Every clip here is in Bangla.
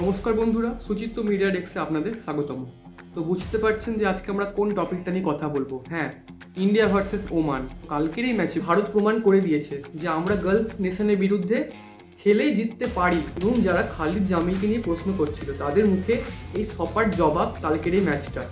নমস্কার বন্ধুরা, সুচিত্র মিডিয়া ডেস্কে আপনাদের স্বাগতম। তো বুঝতে পারছেন যে আজকে আমরা কোন টপিকটা নিয়ে কথা বলব? হ্যাঁ ইন্ডিয়া ভার্সেস ওমান। কালকের এই ম্যাচে ভারত প্রমাণ করে দিয়েছে যে আমরা গালফ নেশনের বিরুদ্ধে খেলেই জিততে পারি এবং যারা খালিদ জামিলকে নিয়ে প্রশ্ন করছিল, তাদের মুখে এই সপাট জবাব কালকের এই ম্যাচটা।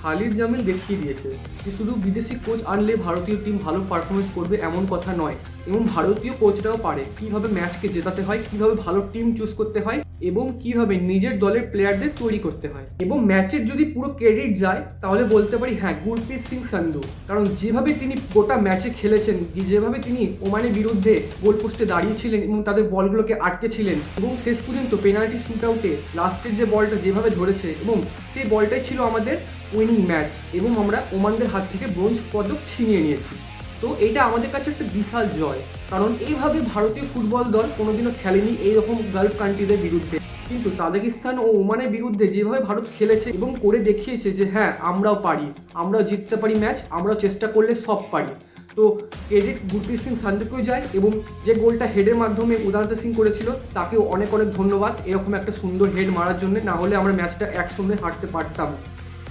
খালিদ জামিল দেখিয়ে দিয়েছে যে শুধু বিদেশি কোচ আনলে ভারতীয় টিম ভালো পারফরমেন্স করবে এমন কথা নয়, এবং ভারতীয় কোচরাও পারে। কীভাবে ম্যাচকে জেতাতে হয়, কীভাবে ভালো টিম চুজ করতে হয় এবং কীভাবে নিজের দলের প্লেয়ারদের তৈরি করতে হয়। এবং ম্যাচের যদি পুরো ক্রেডিট যায়, তাহলে বলতে পারি হ্যাঁ গুরপ্রীত সিং সান্ধু। কারণ যেভাবে তিনি গোটা ম্যাচে খেলেছেন যেভাবে তিনি ওমানের বিরুদ্ধে গোল পোস্টে দাঁড়িয়েছিলেন এবং তাদের বলগুলোকে আটকেছিলেন, এবং শেষ পর্যন্ত পেনাল্টি শুট আউটে লাস্টের যে বলটা যেভাবে ধরেছে, এবং সেই বলটাই ছিল আমাদের উইনিং ম্যাচ এবং আমরা ওমানদের হাত থেকে ব্রোঞ্জ পদক ছিনিয়ে নিয়েছি। তো এটা আমাদের কাছে একটা বিশাল জয়। কারণ এইভাবে ভারতীয় ফুটবল দল কোনোদিনও খেলেনি এইরকম গালফ কান্ট্রিদের বিরুদ্ধে। কিন্তু তাজিকিস্তান ও ওমানের বিরুদ্ধে যেভাবে ভারত খেলেছে এবং করে দেখিয়েছে যে হ্যাঁ আমরাও পারি, আমরাও জিততে পারি ম্যাচ, আমরাও চেষ্টা করলে সব পারি। তো ক্রেডিট গুরপ্রীত সিং সান্ধুকেও যায় এবং যে গোলটা হেডের মাধ্যমে উদান্ত সিং করেছিল, তাকেও অনেক অনেক ধন্যবাদ। এরকম একটা সুন্দর হেড মারার জন্য, না হলে আমরা ম্যাচটা একসঙ্গে হারতে পারতাম।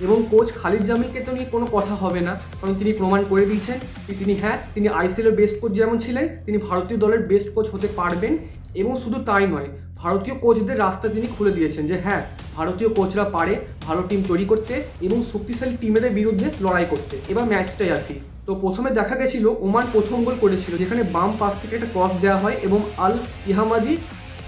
এবং কোচ খালিদ জামিলকে তো নিয়ে কোনো কথা হবে না। কারণ তিনি প্রমাণ করে দিয়েছেন যে তিনি হ্যাঁ তিনি আইসিএলের বেস্ট কোচ যেমন ছিলেন, তিনি ভারতীয় দলের বেস্ট কোচ হতে পারবেন এবং শুধু তাই নয়, ভারতীয় কোচদের রাস্তা তিনি খুলে দিয়েছেন যে হ্যাঁ ভারতীয় কোচরা পারে ভালো টিম তৈরি করতে এবং শক্তিশালী টিমেদের বিরুদ্ধে লড়াই করতে। এবার ম্যাচটাই আসি। তো প্রথমে দেখা গেছিল, ওমান প্রথম গোল করেছিল, যেখানে বাম পাশ থেকে একটা ক্রস দেওয়া হয় এবং আল ইহামাদি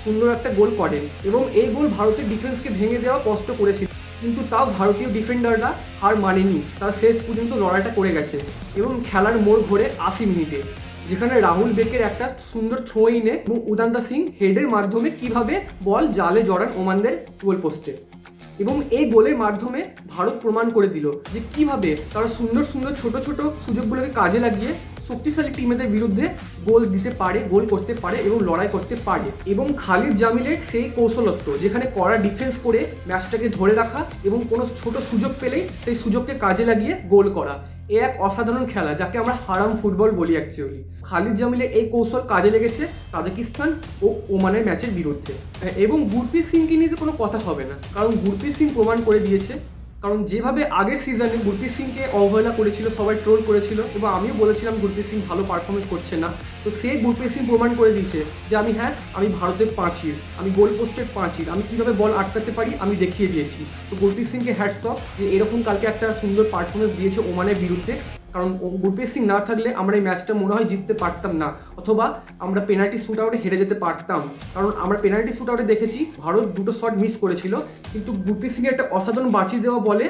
সুন্দর একটা গোল করেন এবং এই গোল ভারতের ডিফেন্সকে ভেঙে দেওয়া কষ্ট করেছিল। কিন্তু তাও ভারতীয় ডিফেন্ডাররা হার মানেনি। তারা শেষ পর্যন্ত লড়াইটা করে গেছে এবং খেলার মোড় ঘোরে আশি মিনিটে, যেখানে রাহুল বেকের একটা সুন্দর থ্রো ইনে এবং উদান্তা সিং হেডের মাধ্যমে কীভাবে বল জালে জড়ান ওমানদের গোল পোস্টে। এবং এই গোলের মাধ্যমে ভারত প্রমাণ করে দিল যে কীভাবে তারা সুন্দর সুন্দর ছোট ছোট সুযোগগুলোকে কাজে লাগিয়ে শক্তিশালী টিমেদের বিরুদ্ধে গোল দিতে পারে, গোল করতে পারে এবং লড়াই করতে পারে। এবং খালিদ জামিলের সেই কৌশলত্ব, যেখানে কড়া ডিফেন্স করে ম্যাচটাকে ধরে রাখা এবং কোনো ছোট সুযোগ পেলেই সেই সুযোগকে কাজে লাগিয়ে গোল করা। এ এক অসাধারণ খেলা, যাকে আমরা হারাম ফুটবল বলি অ্যাকচুয়ালি খালিদ জামিলের এই কৌশল কাজে লেগেছে তাজিকিস্তান ও ওমানের ম্যাচের বিরুদ্ধে। এবং গুরপ্রীত সিংকে নিয়ে কোনো কথা হবে না, কারণ গুরপ্রীত সিং প্রমাণ করে দিয়েছে কারণ যেভাবে আগের সিজনে গুরপ্রীত সিংকে অবহেলা করেছিল, সবাই ট্রোল করেছিল এবং আমিও বলেছিলাম গুরপ্রীত সিং ভালো পারফরমেন্স করছে না। তো সে গুরপ্রীত সিং প্রমাণ করে দিয়েছে যে আমি হ্যাঁ আমি ভারতের পাঁচির আমি গোল পোস্টের পাঁচির আমি কীভাবে বল আটকাতে পারি আমি দেখিয়ে দিয়েছি। তো গুরপ্রীত সিংকে হ্যাটস অফ যে এরকম কালকে একটা সুন্দর পারফরমেন্স দিয়েছে ওমানের বিরুদ্ধে। কারণ গুরপ্রীত সিং না থাকলে আমরা এই ম্যাচটা মনে হয় জিততে পারতাম না, অথবা আমরা পেনাল্টি শ্যুট আউটে হেরে যেতে পারতাম। কারণ আমরা পেনাল্টি শ্যুট আউটে দেখেছি, ভারত দুটো শট মিস করেছিল, কিন্তু গুরপ্রীত সিংয়ের একটা অসাধারণ বাঁচিয়ে দেওয়া বলে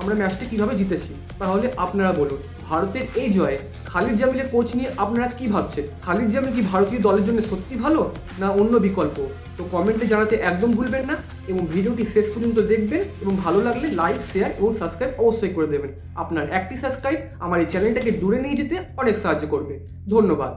আমরা ম্যাচটি কীভাবে জিতেছি? তাহলে আপনারা বলুন, ভারতের এই জয়ে খালিদ জামিলের কোচ নিয়ে আপনারা কি ভাবছেন? খালিদ জামিল কি ভারতীয় দলের জন্য সত্যি ভালো না অন্য বিকল্প? তো কমেন্টে জানাতে একদম ভুলবেন না এবং ভিডিওটি শেষ পর্যন্ত দেখবেন এবং ভালো লাগলে লাইক শেয়ার এবং সাবস্ক্রাইব অবশ্যই করে দেবেন। আপনার একটি সাবস্ক্রাইব আমার এই চ্যানেলটাকে দূরে নিয়ে যেতে অনেক সাহায্য করবে। ধন্যবাদ।